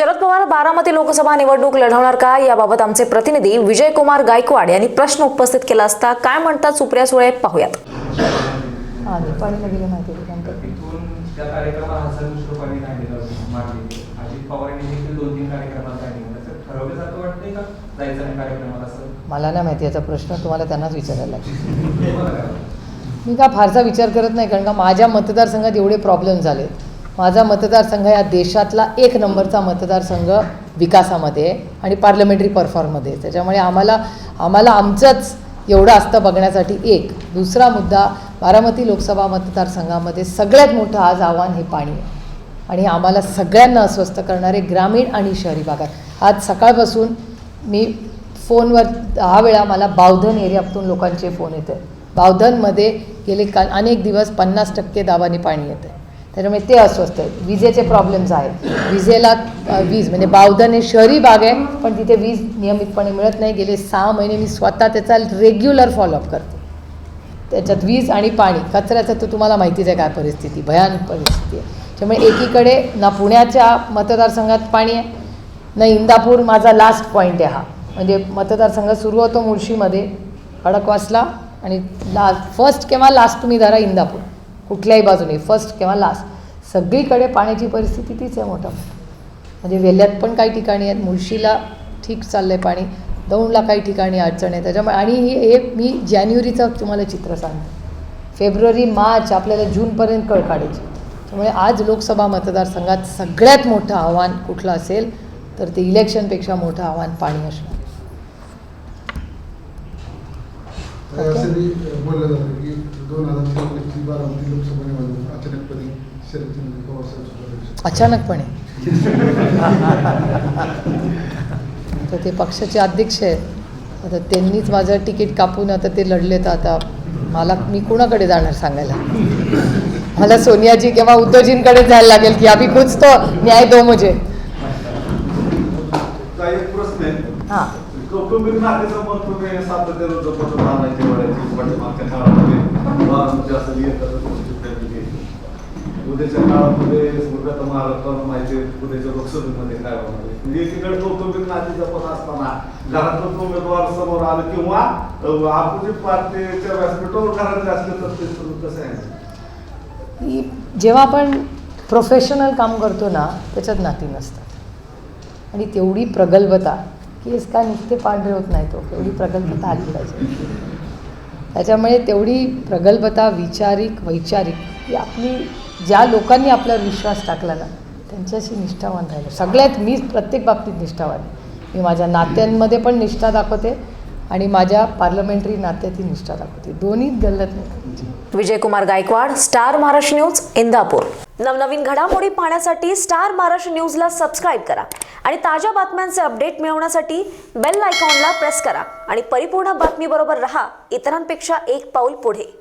शरद पवार बारामती लोकसभा निवडणूक लढवणार का? याबाबत आमचे प्रतिनिधी विजयकुमार गायकवाड यांनी प्रश्न उपस्थित केला असता काय म्हणतात सुप्रिया सुळे पाहूयात. हा मला नाही माहिती याचा प्रश्न तुम्हाला त्यांनाच विचारायला लागेल? मी का फारसा विचार करत नाही? कारण का माझ्या मतदारसंघात एवढे प्रॉब्लेम झाले माझा मतदारसंघ या देशातला एक नंबरचा मतदारसंघ विकासामध्ये आहे आणि पार्लमेंटरी परफॉर्ममध्ये आहे त्याच्यामुळे आम्हाला आम्हाला आमचंच एवढं असतं बघण्यासाठी एक. दुसरा मुद्दा बारामती लोकसभा मतदारसंघामध्ये सगळ्यात मोठं आज आव्हान हे पाणी आहे. आणि आम्हाला सगळ्यांना अस्वस्थ करणारे ग्रामीण आणि शहरी भागात. आज सकाळपासून मी फोनवर दहा वेळा मला बावधन एरियातून लोकांचे फोन येते बावधनमध्ये गेले काल अनेक दिवस पन्नास टक्के दाबाने पाणी येतं त्याच्यामुळे ते अस्वस्थ आहेत विजेचे प्रॉब्लेम्स आहेत. विजेला वीज म्हणजे बावधन हे शहरी भाग आहे पण तिथे वीज नियमितपणे मिळत नाही. गेले सहा महिने मी स्वतः त्याचा रेग्युलर फॉलोअप करते. त्याच्यात वीज आणि पाणी कचऱ्याचं तर तुम्हाला माहितीच आहे काय परिस्थिती भयानक परिस्थिती आहे. त्यामुळे एकीकडे ना पुण्याच्या मतदारसंघात पाणी आहे ना इंदापूर माझा लास्ट पॉईंट आहे हा. म्हणजे मतदारसंघ सुरू होतो मुळशीमध्ये खडकवासला आणि ला फर्स्ट किंवा लास्ट तुम्ही धरा इंदापूर. कुठल्याही बाजूने फर्स्ट किंवा लास्ट सगळीकडे पाण्याची परिस्थिती तीच आहे मोठा. म्हणजे वेल्ह्यात पण काही ठिकाणी आहेत मुळशीला ठीक चाललं आहे पाणी दौंडला काही ठिकाणी अडचण आहे. त्याच्यामुळे आणि हे हे मी जानेवारीचं तुम्हाला चित्र सांगते. फेब्रुवारी मार्च आपल्याला जूनपर्यंत कळ काढायची. त्यामुळे आज लोकसभा मतदारसंघात सगळ्यात मोठं आव्हान कुठलं असेल तर ते इलेक्शनपेक्षा मोठं आव्हान पाणी असणार. okay? दोन हजार बारामती अचानकपणे शरदचंद्र पवार साहेब अचानकपणे? तर ते पक्षाचे अध्यक्ष आहेत. आता त्यांनीच माझं तिकीट कापून आता ते लढले तर आता मला मी कुणाकडे जाणार सांगायला? मला सोनियाजी किंवा उद्धवजींकडे जायला लागेल की अभि कुछ तो न्याय दो मुझे. आहे हां. कौटुंबिक नातेचं पण तुम्ही सातत्यानं जपत राहण्याची वडायची पाठीमागच्या काळामध्ये. बारामती असं उद्याच्या काळामध्ये समजा महाराष्ट्राला माहिती उद्याच्या लोकसभेमध्ये काय होणार म्हणजे एकीकडे कौटुंबिक नाते जपत असताना घरातून उमेदवार समोर आलं किंवा अपोजिट पार्टीच्या व्यासपीठावर घरातले असले तर ते सुरू कसं आहे? जेव्हा आपण प्रोफेशनल काम करतो ना त्याच्यात नाती नसतात. आणि तेवढी प्रगल्भता केस का नुसते पांढरे होत नाही तो तेवढी प्रगल्भता आली पाहिजे. त्याच्यामुळे तेवढी प्रगल्भता विचारिक वैचारिक ही आपली ज्या लोकांनी आपल्यावर विश्वास टाकला ना त्यांच्याशी निष्ठावान राहिलं. सगळ्यात मी प्रत्येक बाबतीत निष्ठावान मी माझ्या नात्यांमध्ये पण निष्ठा दाखवते. आणि माझ्या पार्लमेंटरी नात्याची निष्ठा दाखवते. दोन्ही गल्लत नाही. Vijaykumar Gaikwad star Maharashtra news Indapur. नवनवीन घडामोडी पाहण्यासाठी स्टार महाराष्ट्र न्यूजला सबस्क्राईब करा आणि ताज्या बातम्यांचे अपडेट मिळवण्यासाठी बेल आयकॉनला प्रेस करा. आणि परिपूर्ण बातमीबरोबर रहा इतरांपेक्षा एक पाऊल पुढे.